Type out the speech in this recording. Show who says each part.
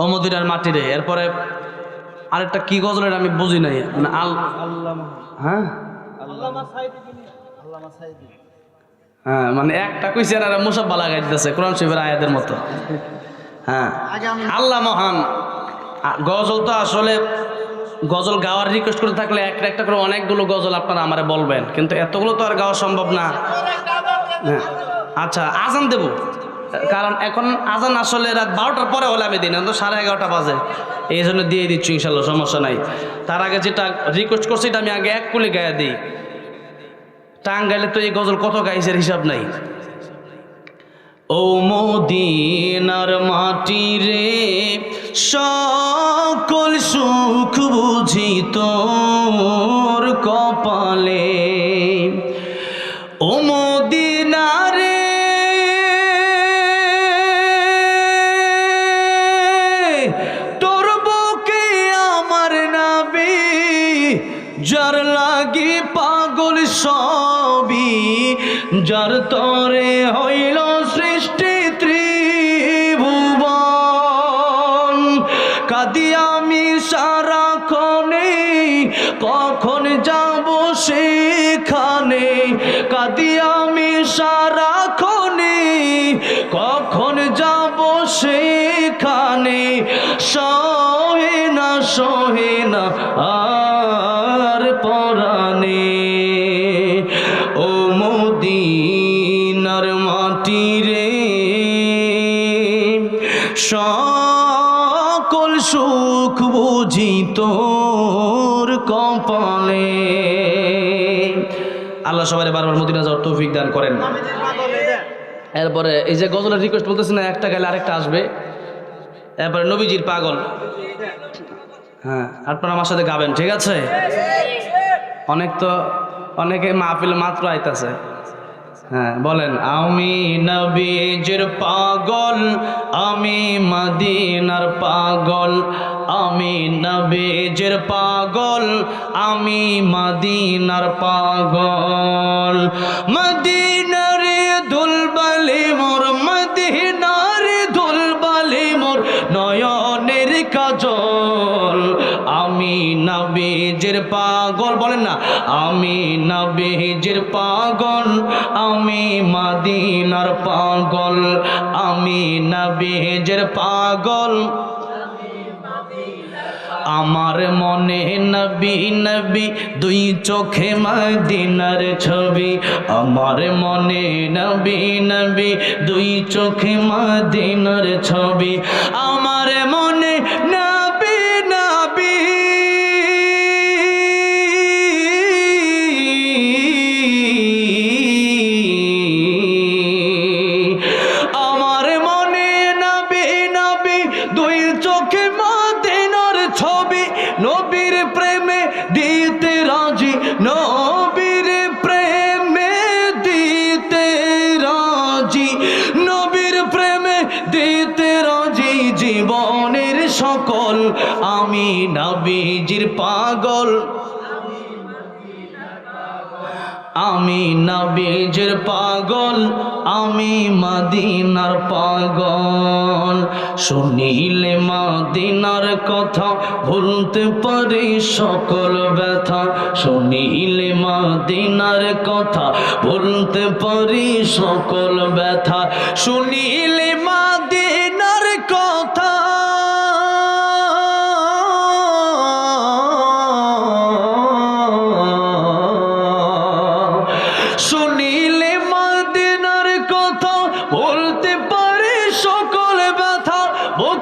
Speaker 1: ও মদিনার মাটি রে। এরপরে আরেকটা কি গজলের আমি বুঝি নাই। মানে আল হ্যাঁ? হ্যাঁ মানে একটা কইছে আর মুসাব্বা লাগাই দিতেছে কোরআন শরীফের আয়াতের মতো। হ্যাঁ আল্লাহ মহান। গজল তো আসলে গজল গাওয়ার রিকোয়েস্ট করে থাকলে একটা একটা করে অনেকগুলো গজল আপনারা আমারে বলবেন। কিন্তু এতগুলো তো আর গাওয়া সম্ভব না। হ্যাঁ আচ্ছা আজান দেব। কারণ এখন আজান আসলে রাত বারোটার পরে হলে আমি দিই না, তো সাড়ে এগারোটা বাজে। এই জন্য দিয়ে দিচ্ছি ইনশাল্লাহ, সমস্যা নাই। তার আগে যেটা রিকোয়েস্ট করছি, এটা আমি আগে এক কুলি গায়ে দিই। টাং গাইলে তো এই গজল কত গাইছের হিসাব নাই। ও মদিনার মাটি রে, সকল সুখ বুঝি তোর কপালে। ও যার লাগি পাগল সবই, যার তরে হইল সৃষ্টি ত্রিভুবন। কাদি আমি সারাক্ষণে, কখন যাব সেখানে? কাদি আমি সারাক্ষণে, কখন যাব সেখানে? সহে না সহে না আর পরাণে ও মদিনার মাটি রে সকল সুখ বুঝি তোর কপালে। আল্লাহ সবাই বারবার মদিনা যাওয়ার তৌফিক দান করেন। এরপরে এই যে গজলের রিকোয়েস্ট বলতেছে না, একটা গেলে আরেকটা আসবে। এরপরে নবীজির পাগল। হ্যাঁ আপনারা আমার সাথে গাবেন, ঠিক আছে? অনেক তো অনেকে মাহফিল মাত্র আইতাছে। হ্যাঁ বলেন, আমি নবীজির পাগল, আমি মদিনার পাগল, আমি নবীজির পাগল, আমি মদিনার পাগল। মদিনার দুলবালি মোর আমি নবীজির পাগল, বলেন না, আমি নবীজির পাগল, আমি মদিনার পাগল, আমি নবীজির পাগল। আমার মনে নবী নবী, দুই চোখে মদিনার ছবি। আমার মনে নবী নবী, দুই চোখে মদিনার ছবি। আমার মনে দিতে রাজি, নবীর প্রেমে দিতে রাজি। নবীর প্রেমে দিতে রাজি জীবনের সকল। আমি নবীজির পাগল। আমি নবীজের পাগল, আমি মাদিনার পাগল। শুনিলে মদিনার কথা, ভুলতে পারি সকল ব্যথা। শুনিলে মদিনার কথা, ভুলতে পারি সকল ব্যথা। শুনিলে